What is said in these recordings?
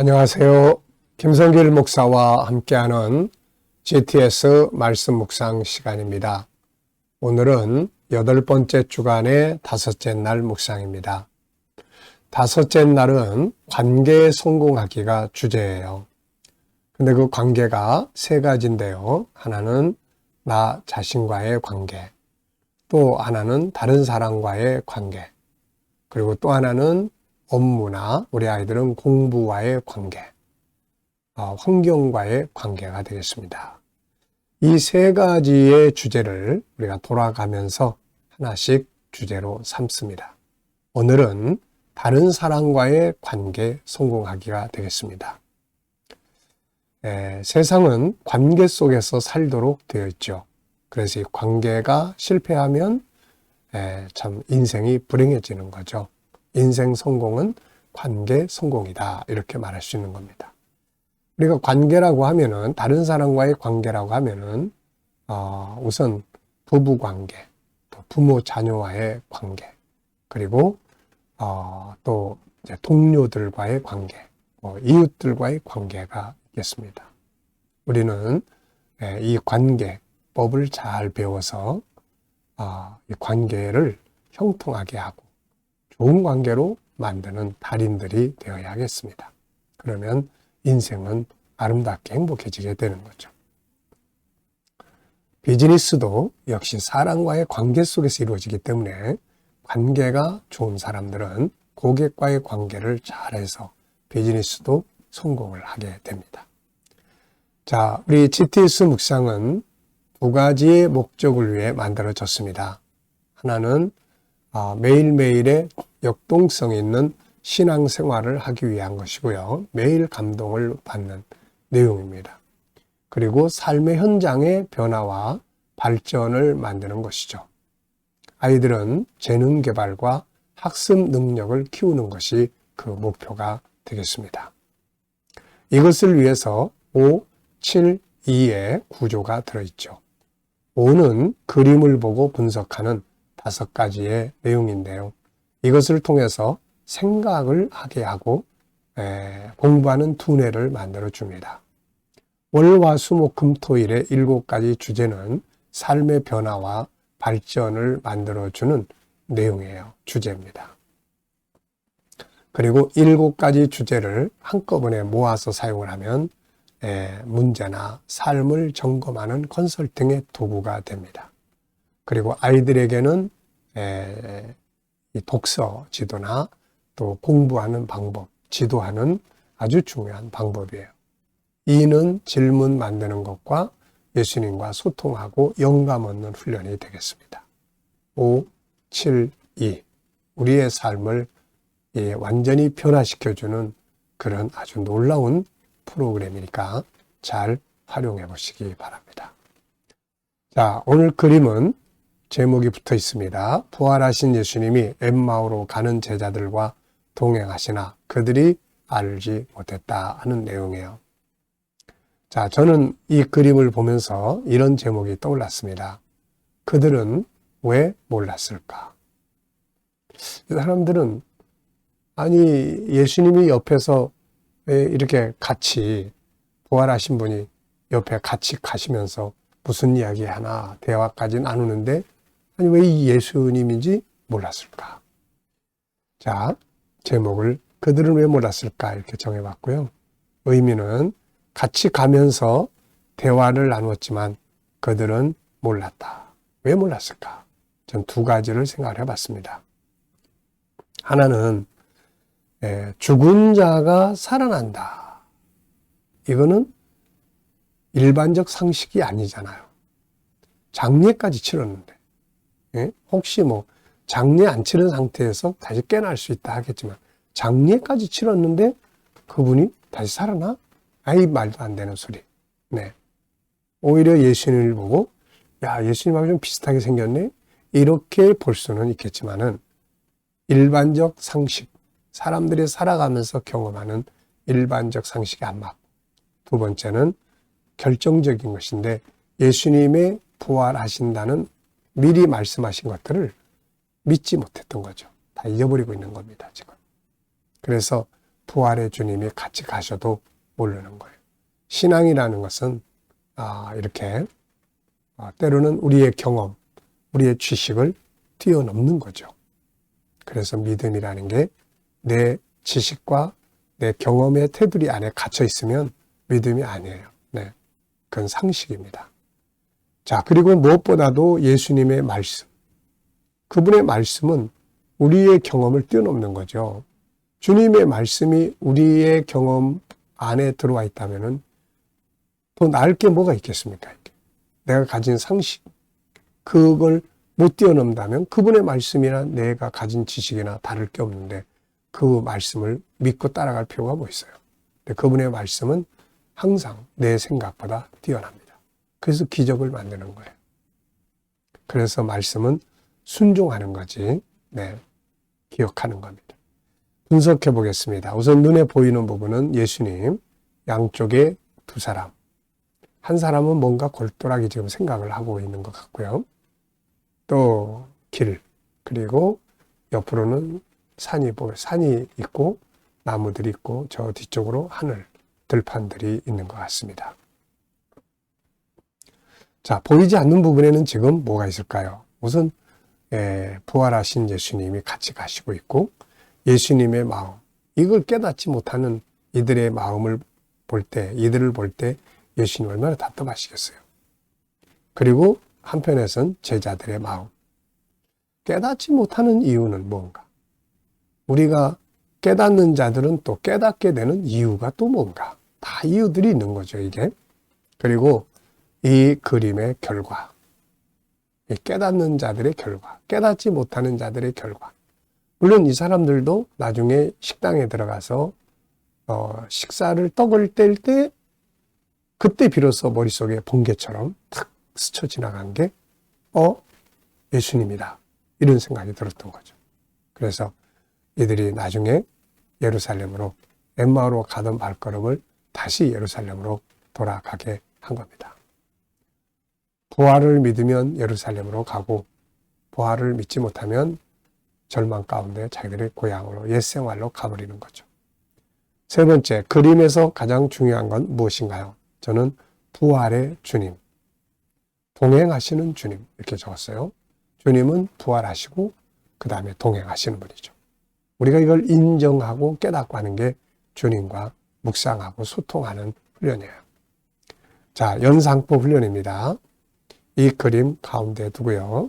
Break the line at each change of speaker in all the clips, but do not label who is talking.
안녕하세요. 김성길 목사와 함께하는 GTS 말씀 묵상 시간입니다. 오늘은 여덟 번째 주간의 다섯째 날 묵상입니다. 다섯째 날은 관계에 성공하기가 주제예요. 근데 그 관계가 세 가지인데요. 하나는 나 자신과의 관계, 또 하나는 다른 사람과의 관계, 그리고 또 하나는 업무나 우리 아이들은 공부와의 관계, 어, 환경과의 관계가 되겠습니다. 이 세 가지의 주제를 우리가 돌아가면서 하나씩 주제로 삼습니다. 오늘은 다른 사람과의 관계 성공하기가 되겠습니다. 에, 세상은 관계 속에서 살도록 되어 있죠. 그래서 이 관계가 실패하면 에, 참 인생이 불행해지는 거죠. 인생 성공은 관계 성공이다. 이렇게 말할 수 있는 겁니다. 우리가 관계라고 하면은, 다른 사람과의 관계라고 하면은, 어, 우선 부부 관계, 또 부모 자녀와의 관계, 그리고, 어, 또 동료들과의 관계, 뭐 이웃들과의 관계가 있겠습니다. 우리는 예, 이 관계법을 잘 배워서, 어, 이 관계를 형통하게 하고, 좋은 관계로 만드는 달인들이 되어야 겠습니다. 그러면 인생은 아름답게 행복해지게 되는 거죠. 비즈니스도 역시 사람과의 관계 속에서 이루어지기 때문에 관계가 좋은 사람들은 고객과의 관계를 잘해서 비즈니스도 성공을 하게 됩니다. 자, 우리 GTS 묵상은 두 가지의 목적을 위해 만들어졌습니다. 하나는 아, 매일매일의 역동성 있는 신앙생활을 하기 위한 것이고요. 매일 감동을 받는 내용입니다. 그리고 삶의 현장의 변화와 발전을 만드는 것이죠. 아이들은 재능 개발과 학습 능력을 키우는 것이 그 목표가 되겠습니다. 이것을 위해서 5, 7, 2의 구조가 들어있죠. 5는 그림을 보고 분석하는 다섯 가지의 내용인데요. 이것을 통해서 생각을 하게 하고 에, 공부하는 두뇌를 만들어 줍니다. 월화수목금토일의 일곱 가지 주제는 삶의 변화와 발전을 만들어 주는 내용이에요. 주제입니다. 그리고 일곱 가지 주제를 한꺼번에 모아서 사용을 하면 에, 문제나 삶을 점검하는 컨설팅의 도구가 됩니다. 그리고 아이들에게는 에, 독서 지도나 또 공부하는 방법, 지도하는 아주 중요한 방법이에요. 이는 질문 만드는 것과 예수님과 소통하고 영감 얻는 훈련이 되겠습니다. 5, 7, 2. 우리의 삶을 완전히 변화시켜주는 그런 아주 놀라운 프로그램이니까 잘 활용해 보시기 바랍니다. 자, 오늘 그림은 제목이 붙어 있습니다. 부활하신 예수님이 엠마오로 가는 제자들과 동행하시나 그들이 알지 못했다 하는 내용이에요. 자, 저는 이 그림을 보면서 이런 제목이 떠올랐습니다. 그들은 왜 몰랐을까? 사람들은 아니 예수님이 옆에서 이렇게 같이 부활하신 분이 옆에 같이 가시면서 무슨 이야기 하나 대화까지 나누는데 아니 왜이 예수님인지 몰랐을까? 자, 제목을 그들은 왜 몰랐을까 이렇게 정해봤고요. 의미는 같이 가면서 대화를 나누었지만 그들은 몰랐다. 왜 몰랐을까? 전 두 가지를 생각을 해봤습니다. 하나는 예, 죽은 자가 살아난다. 이거는 일반적 상식이 아니잖아요. 장례까지 치렀는데 예? 혹시 뭐 장례 안 치른 상태에서 다시 깨어날 수 있다 하겠지만 장례까지 치렀는데 그분이 다시 살아나? 아이 말도 안 되는 소리. 네. 오히려 예수님을 보고 야 예수님하고 좀 비슷하게 생겼네. 이렇게 볼 수는 있겠지만은 일반적 상식, 사람들이 살아가면서 경험하는 일반적 상식이 안 맞고 두 번째는 결정적인 것인데 예수님의 부활하신다는 미리 말씀하신 것들을 믿지 못했던 거죠. 다 잊어버리고 있는 겁니다, 지금. 그래서 부활의 주님이 같이 가셔도 모르는 거예요. 신앙이라는 것은 아, 이렇게 아, 때로는 우리의 경험, 우리의 지식을 뛰어넘는 거죠. 그래서 믿음이라는 게 내 지식과 내 경험의 테두리 안에 갇혀 있으면 믿음이 아니에요. 네. 그건 상식입니다. 자, 그리고 무엇보다도 예수님의 말씀. 그분의 말씀은 우리의 경험을 뛰어넘는 거죠. 주님의 말씀이 우리의 경험 안에 들어와 있다면은 더 나을 게 뭐가 있겠습니까? 내가 가진 상식, 그걸 못 뛰어넘다면 그분의 말씀이나 내가 가진 지식이나 다를 게 없는데 그 말씀을 믿고 따라갈 필요가 뭐 있어요? 그분의 말씀은 항상 내 생각보다 뛰어납니다. 그래서 기적을 만드는 거예요. 그래서 말씀은 순종하는 거지, 네, 기억하는 겁니다. 분석해 보겠습니다. 우선 눈에 보이는 부분은 예수님, 양쪽에 두 사람. 한 사람은 뭔가 골똘하게 지금 생각을 하고 있는 것 같고요. 또 길, 그리고 옆으로는 산이 보 산이 있고 나무들이 있고 저 뒤쪽으로 하늘 들판들이 있는 것 같습니다. 자 보이지 않는 부분에는 지금 뭐가 있을까요? 우선 예, 부활하신 예수님이 같이 가시고 있고 예수님의 마음 이걸 깨닫지 못하는 이들의 마음을 볼 때 이들을 볼 때 예수님 얼마나 답답하시겠어요. 그리고 한편에선 제자들의 마음 깨닫지 못하는 이유는 뭔가 우리가 깨닫는 자들은 또 깨닫게 되는 이유가 또 뭔가. 다 이유들이 있는 거죠, 이게. 그리고 이 그림의 결과. 이 깨닫는 자들의 결과. 깨닫지 못하는 자들의 결과. 물론 이 사람들도 나중에 식당에 들어가서 어, 식사를 떡을 뗄 때 그때 비로소 머릿속에 번개처럼 탁 스쳐 지나간 게 어? 예수님이다. 이런 생각이 들었던 거죠. 그래서 이들이 나중에 예루살렘으로 엠마오로 가던 발걸음을 다시 예루살렘으로 돌아가게 한 겁니다. 부활을 믿으면 예루살렘으로 가고 부활을 믿지 못하면 절망 가운데 자기들의 고향으로 옛 생활로 가버리는 거죠. 세 번째, 그림에서 가장 중요한 건 무엇인가요? 저는 부활의 주님, 동행하시는 주님 이렇게 적었어요. 주님은 부활하시고 그 다음에 동행하시는 분이죠. 우리가 이걸 인정하고 깨닫고 하는 게 주님과 묵상하고 소통하는 훈련이에요. 자, 연상법 훈련입니다. 이 그림 가운데 두고요.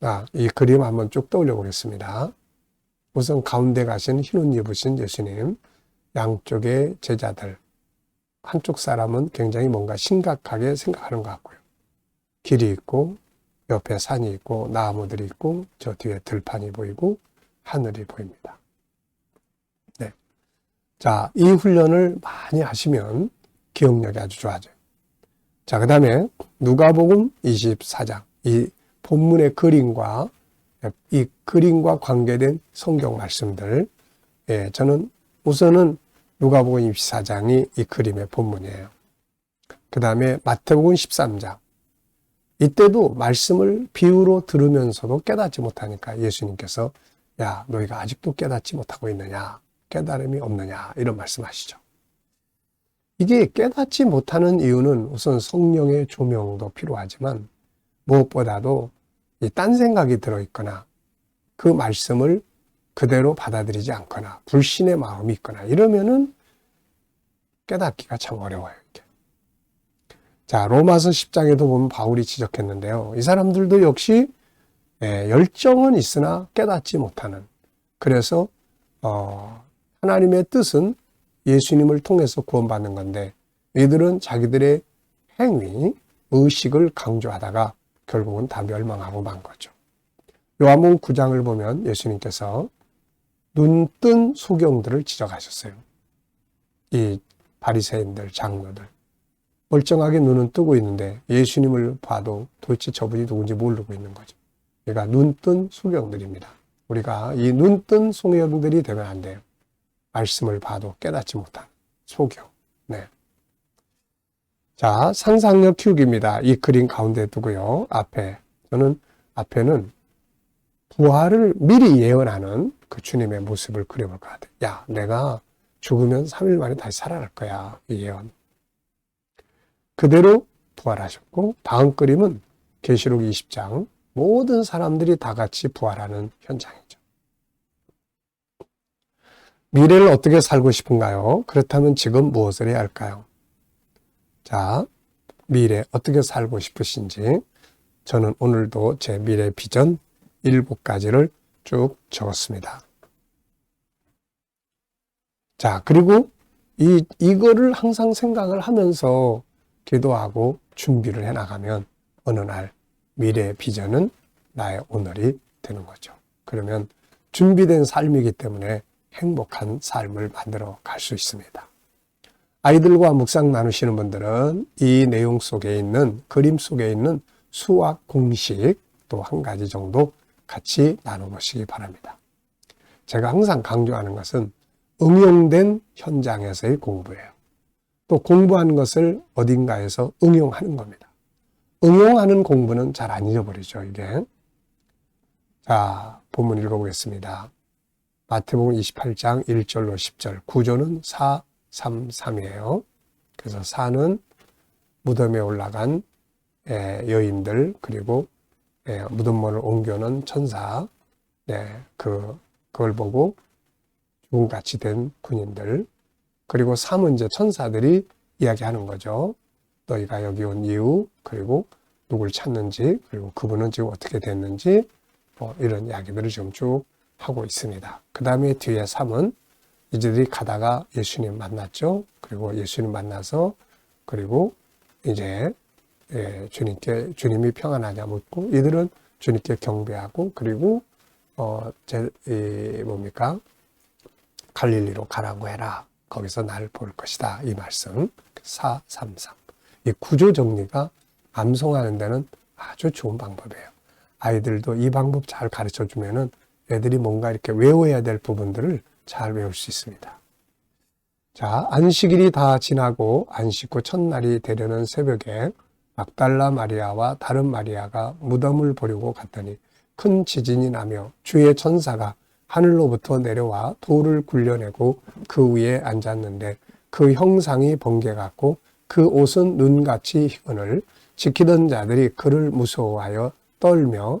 아, 이 그림 한번 쭉 떠올려 보겠습니다. 우선 가운데 가신 흰옷 입으신 예수님, 양쪽에 제자들, 한쪽 사람은 굉장히 뭔가 심각하게 생각하는 것 같고요. 길이 있고, 옆에 산이 있고, 나무들이 있고, 저 뒤에 들판이 보이고, 하늘이 보입니다. 자, 이 훈련을 많이 하시면 기억력이 아주 좋아져요. 자, 그 다음에 누가복음 24장. 이 본문의 그림과 이 그림과 관계된 성경 말씀들. 예, 저는 우선은 누가복음 24장이 이 그림의 본문이에요. 그 다음에 마태복음 13장. 이때도 말씀을 비유로 들으면서도 깨닫지 못하니까 예수님께서 야, 너희가 아직도 깨닫지 못하고 있느냐. 깨달음이 없느냐 이런 말씀하시죠. 이게 깨닫지 못하는 이유는 우선 성령의 조명도 필요하지만 무엇보다도 딴 생각이 들어있거나 그 말씀을 그대로 받아들이지 않거나 불신의 마음이 있거나 이러면은 깨닫기가 참 어려워요. 자, 로마서 10장에도 보면 바울이 지적했는데요. 이 사람들도 역시 예, 열정은 있으나 깨닫지 못하는 그래서 어, 하나님의 뜻은 예수님을 통해서 구원받는 건데 이들은 자기들의 행위, 의식을 강조하다가 결국은 다 멸망하고 만 거죠. 요한복음 9장을 보면 예수님께서 눈뜬 소경들을 지적하셨어요. 이 바리새인들, 장로들 멀쩡하게 눈은 뜨고 있는데 예수님을 봐도 도대체 저분이 누군지 모르고 있는 거죠. 그러니까 눈뜬 소경들입니다. 우리가 이 눈뜬 소경들이 되면 안 돼요. 말씀을 봐도 깨닫지 못한 소경. 네. 자, 상상력 키우기입니다. 이 그림 가운데 두고요. 앞에. 저는 앞에는 부활을 미리 예언하는 그 주님의 모습을 그려볼 것 같아요. 야, 내가 죽으면 3일 만에 다시 살아날 거야. 이 예언. 그대로 부활하셨고 다음 그림은 계시록 20장 모든 사람들이 다 같이 부활하는 현장이죠. 미래를 어떻게 살고 싶은가요? 그렇다면 지금 무엇을 해야 할까요? 자, 미래 어떻게 살고 싶으신지 저는 오늘도 제 미래 비전 7가지를 쭉 적었습니다. 자, 그리고 이, 이거를 항상 생각을 하면서 기도하고 준비를 해 나가면 어느 날 미래의 비전은 나의 오늘이 되는 거죠. 그러면 준비된 삶이기 때문에 행복한 삶을 만들어 갈 수 있습니다. 아이들과 묵상 나누시는 분들은 이 내용 속에 있는 그림 속에 있는 수학 공식 또 한 가지 정도 같이 나눠보시기 바랍니다. 제가 항상 강조하는 것은 응용된 현장에서의 공부예요. 또 공부한 것을 어딘가에서 응용하는 겁니다. 응용하는 공부는 잘 안 잊어버리죠, 이게. 자, 본문 읽어보겠습니다. 마태복음 28장 1절로 10절. 구조는 4, 3, 3이에요. 그래서 4는 무덤에 올라간 예, 여인들, 그리고 예, 무덤문을 옮겨놓은 천사, 네, 그, 그걸 보고 죽음같이 된 군인들, 그리고 3은 이제 천사들이 이야기하는 거죠. 너희가 여기 온 이유, 그리고 누굴 찾는지, 그리고 그분은 지금 어떻게 됐는지, 뭐 이런 이야기들을 지금 쭉 하고 있습니다. 그 다음에 뒤에 3은 이들이 가다가 예수님 만났죠. 그리고 예수님 만나서, 그리고 이제 예, 주님께 주님이 평안하냐 묻고 이들은 주님께 경배하고 그리고 어, 제, 이, 뭡니까? 갈릴리로 가라고 해라. 거기서 날볼 것이다. 이 말씀. 4, 3, 3. 이 구조 정리가 암송하는 데는 아주 좋은 방법이에요. 아이들도 이 방법 잘 가르쳐 주면은 애들이 뭔가 이렇게 외워야 될 부분들을 잘 외울 수 있습니다. 자, 안식일이 다 지나고 안식 후 첫날이 되려는 새벽에 막달라 마리아와 다른 마리아가 무덤을 보려고 갔더니 큰 지진이 나며 주의 천사가 하늘로부터 내려와 돌을 굴려내고 그 위에 앉았는데 그 형상이 번개 같고 그 옷은 눈같이 희건을 지키던 자들이 그를 무서워하여 떨며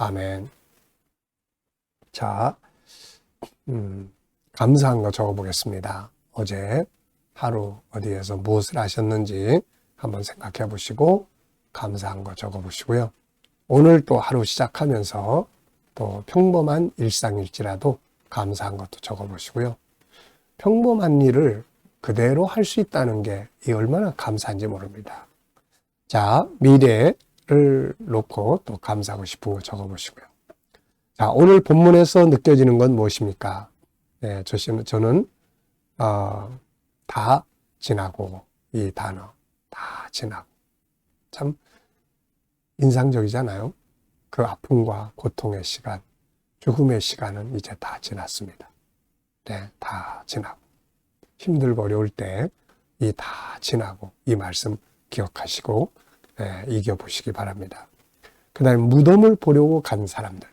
아멘. 자, 음, 감사한 거 적어보겠습니다. 어제 하루 어디에서 무엇을 하셨는지 한번 생각해 보시고 감사한 거 적어 보시고요. 오늘 또 하루 시작하면서 또 평범한 일상일지라도 감사한 것도 적어 보시고요. 평범한 일을 그대로 할 수 있다는 게 이 얼마나 감사한지 모릅니다. 자, 미래 를 놓고 또 감사하고 싶은 거 적어 보시고요. 자, 오늘 본문에서 느껴지는 건 무엇입니까? 네, 저는, 어, 다 지나고, 이 단어, 다 지나고. 참 인상적이잖아요. 그 아픔과 고통의 시간, 죽음의 시간은 이제 다 지났습니다. 네, 다 지나고. 힘들고 어려울 때 이 다 지나고 이 말씀 기억하시고 네, 이겨보시기 바랍니다. 그 다음에 무덤을 보려고 간 사람들.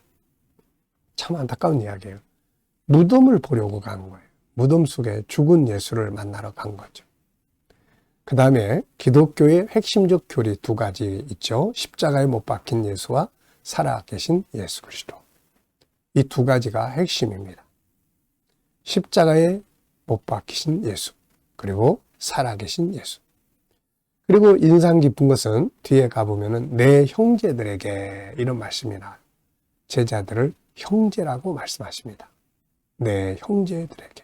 참 안타까운 이야기예요. 무덤을 보려고 간 거예요. 무덤 속에 죽은 예수를 만나러 간 거죠. 그 다음에 기독교의 핵심적 교리 두 가지 있죠. 십자가에 못 박힌 예수와 살아계신 예수 그리스도. 이 두 가지가 핵심입니다. 십자가에 못 박히신 예수. 그리고 살아계신 예수. 그리고 인상 깊은 것은 뒤에 가보면은 내 형제들에게 이런 말씀이 나와요. 제자들을 형제라고 말씀하십니다. 내 형제들에게.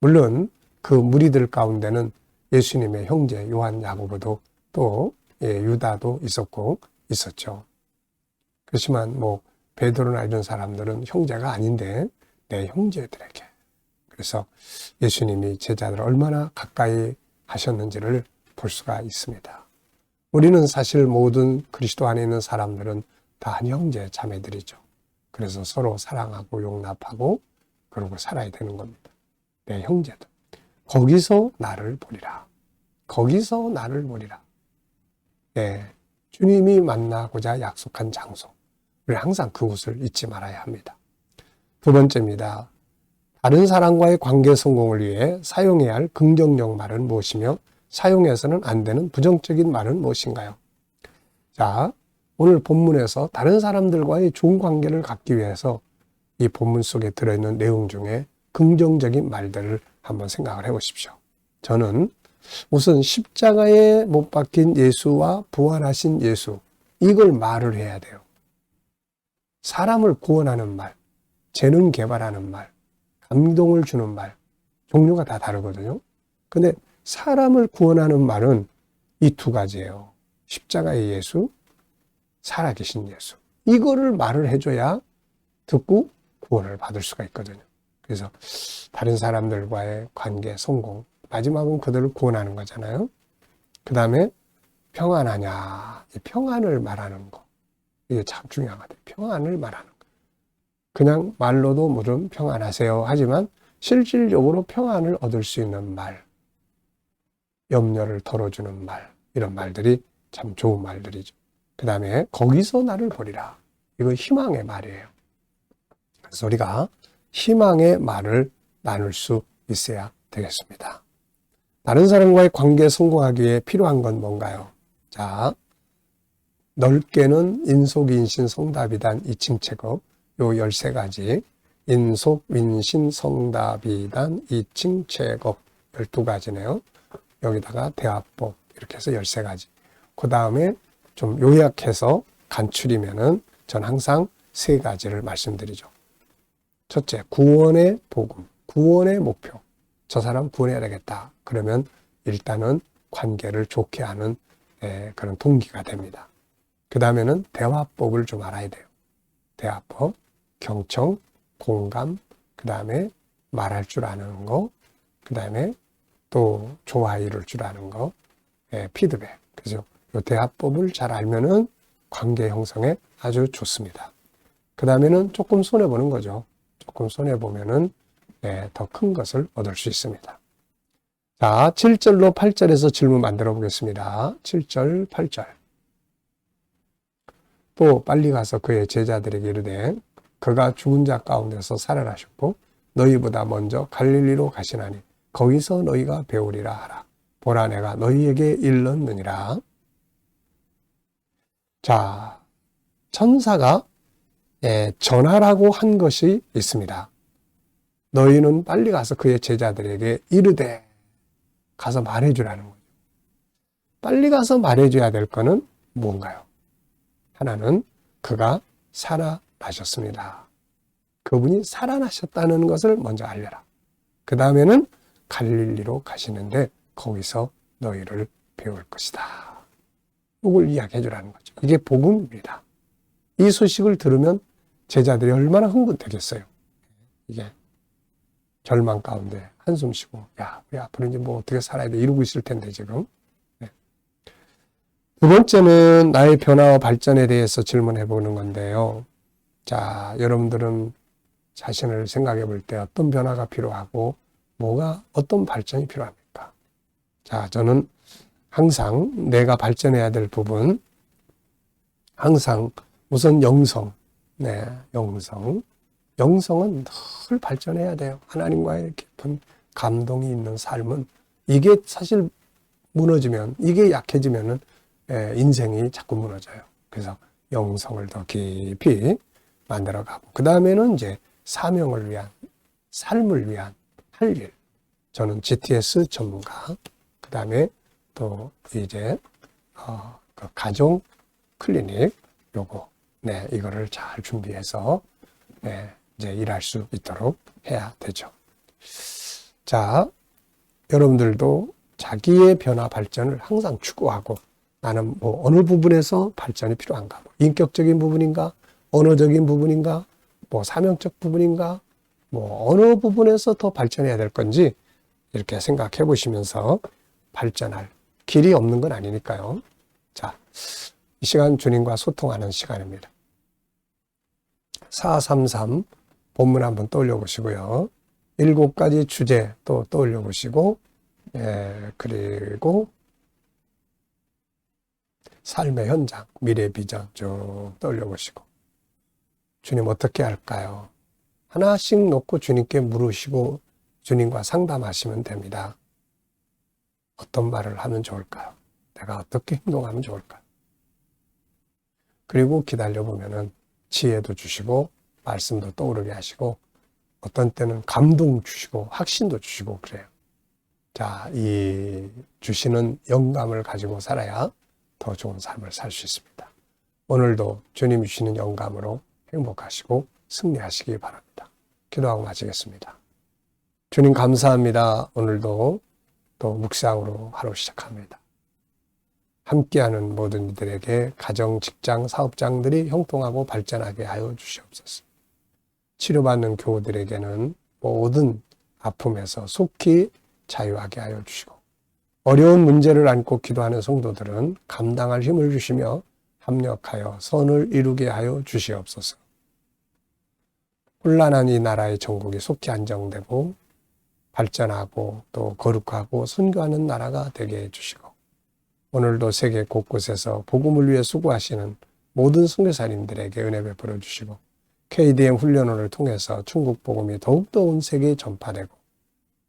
물론 그 무리들 가운데는 예수님의 형제 요한 야고보도 또 예, 유다도 있었고 있었죠. 그렇지만 뭐 베드로나 이런 사람들은 형제가 아닌데 내 형제들에게. 그래서 예수님이 제자들을 얼마나 가까이 하셨는지를 볼 수가 있습니다. 우리는 사실 모든 그리스도 안에 있는 사람들은 다 형제 자매들이죠. 그래서 서로 사랑하고 용납하고 그러고 살아야 되는 겁니다. 내 형제들. 거기서 나를 보리라. 거기서 나를 보리라. 네. 주님이 만나고자 약속한 장소. 우리 항상 그곳을 잊지 말아야 합니다. 두 번째입니다. 다른 사람과의 관계 성공을 위해 사용해야 할 긍정적 말은 무엇이며 사용해서는 안 되는 부정적인 말은 무엇인가요? 자, 오늘 본문에서 다른 사람들과의 좋은 관계를 갖기 위해서 이 본문 속에 들어있는 내용 중에 긍정적인 말들을 한번 생각을 해 보십시오. 저는 우선 십자가에 못 박힌 예수와 부활하신 예수, 이걸 말을 해야 돼요. 사람을 구원하는 말, 재능 개발하는 말, 감동을 주는 말, 종류가 다 다르거든요. 근데 사람을 구원하는 말은 이 두 가지예요. 십자가의 예수, 살아계신 예수. 이거를 말을 해줘야 듣고 구원을 받을 수가 있거든요. 그래서 다른 사람들과의 관계 성공, 마지막은 그들을 구원하는 거잖아요. 그 다음에 평안하냐. 이 평안을 말하는 거. 이게 참 중요하거든요. 평안을 말하는 거. 그냥 말로도 물론 평안하세요. 하지만 실질적으로 평안을 얻을 수 있는 말. 염려를 덜어주는 말. 이런 말들이 참 좋은 말들이죠. 그 다음에 거기서 나를 보리라. 이거 희망의 말이에요. 그래서 우리가 희망의 말을 나눌 수 있어야 되겠습니다. 다른 사람과의 관계에 성공하기 위해 필요한 건 뭔가요? 자, 넓게는 인속, 인신, 성답이단, 이칭체급, 요 13가지. 인속, 인신, 성답이단, 이칭체급, 12가지네요. 여기다가 대화법, 이렇게 해서 13가지. 그 다음에 좀 요약해서 간추리면은 전 항상 세 가지를 말씀드리죠. 첫째, 구원의 복음, 구원의 목표. 저 사람 구원해야 되겠다. 그러면 일단은 관계를 좋게 하는 예, 그런 동기가 됩니다. 그 다음에는 대화법을 좀 알아야 돼요. 대화법, 경청, 공감, 그 다음에 말할 줄 아는 거, 그 다음에 또 좋아 이룰 줄 아는 거, 예, 피드백. 그죠? 이 대화법을 잘 알면은 관계 형성에 아주 좋습니다. 그 다음에는 조금 손해 보는 거죠. 조금 손해 보면은 네, 더큰 것을 얻을 수 있습니다. 자, 7절로 8절에서 질문 만들어 보겠습니다. 7절, 8절. 또 빨리 가서 그의 제자들에게 이르되 그가 죽은 자 가운데서 살아나셨고 너희보다 먼저 갈릴리로 가시나니 거기서 너희가 배우리라 하라. 보라 내가 너희에게 일렀느니라. 자, 천사가 예, 전하라고 한 것이 있습니다. 너희는 빨리 가서 그의 제자들에게 이르되 가서 말해주라는 거죠. 빨리 가서 말해줘야 될 거는 뭔가요? 하나는 그가 살아나셨습니다. 그분이 살아나셨다는 것을 먼저 알려라. 그 다음에는 갈릴리로 가시는데 거기서 너희를 배울 것이다. 이걸 이야기해 주라는 거죠. 이게 복음입니다. 이 소식을 들으면 제자들이 얼마나 흥분되겠어요. 이게 절망 가운데 한숨 쉬고, 야, 우리 앞으로 이제 뭐 어떻게 살아야 돼? 이러고 있을 텐데, 지금. 네. 두 번째는 나의 변화와 발전에 대해서 질문해 보는 건데요. 자, 여러분들은 자신을 생각해 볼 때 어떤 변화가 필요하고, 뭐가, 어떤 발전이 필요합니까? 자, 저는 항상 내가 발전해야 될 부분, 항상 우선 영성, 네, 영성. 영성은 늘 발전해야 돼요. 하나님과의 깊은 감동이 있는 삶은 이게 사실 무너지면, 이게 약해지면은 예, 인생이 자꾸 무너져요. 그래서 영성을 더 깊이 만들어 가고, 그 다음에는 이제 사명을 위한, 삶을 위한 할 일. 저는 GTS 전문가, 그 다음에 또 이제 어, 그 가정 클리닉 요거, 네 이거를 잘 준비해서 네, 이제 일할 수 있도록 해야 되죠. 자, 여러분들도 자기의 변화 발전을 항상 추구하고 나는 뭐 어느 부분에서 발전이 필요한가? 뭐 인격적인 부분인가? 언어적인 부분인가? 뭐 사명적 부분인가? 뭐 어느 부분에서 더 발전해야 될 건지 이렇게 생각해 보시면서 발전할 길이 없는 건 아니니까요. 자, 이 시간 주님과 소통하는 시간입니다. 433 본문 한번 떠올려 보시고요. 일곱 가지 주제 또 떠올려 보시고, 예, 그리고 삶의 현장, 미래 비전 쭉 떠올려 보시고, 주님 어떻게 할까요? 하나씩 놓고 주님께 물으시고 주님과 상담하시면 됩니다. 어떤 말을 하면 좋을까요? 내가 어떻게 행동하면 좋을까요? 그리고 기다려 보면은 지혜도 주시고 말씀도 떠오르게 하시고 어떤 때는 감동 주시고 확신도 주시고 그래요. 자, 이 주시는 영감을 가지고 살아야 더 좋은 삶을 살 수 있습니다. 오늘도 주님 주시는 영감으로 행복하시고 승리하시기 바랍니다. 기도하고 마치겠습니다. 주님 감사합니다. 오늘도 또 묵상으로 하루 시작합니다. 함께하는 모든 이들에게 가정, 직장, 사업장들이 형통하고 발전하게 하여 주시옵소서. 치료받는 교우들에게는 모든 아픔에서 속히 자유하게 하여 주시고 어려운 문제를 안고 기도하는 성도들은 감당할 힘을 주시며 합력하여 선을 이루게 하여 주시옵소서. 혼란한 이 나라의 전국이 속히 안정되고 발전하고 또 거룩하고 선교하는 나라가 되게 해주시고 오늘도 세계 곳곳에서 복음을 위해 수고하시는 모든 선교사님들에게 은혜 베풀어 주시고 KDM 훈련원을 통해서 중국 복음이 더욱더 온 세계에 전파되고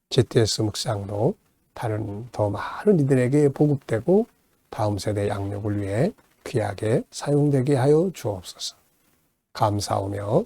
GTS 묵상도 다른 더 많은 이들에게 보급되고 다음 세대 양육을 위해 귀하게 사용되게 하여 주옵소서. 감사하며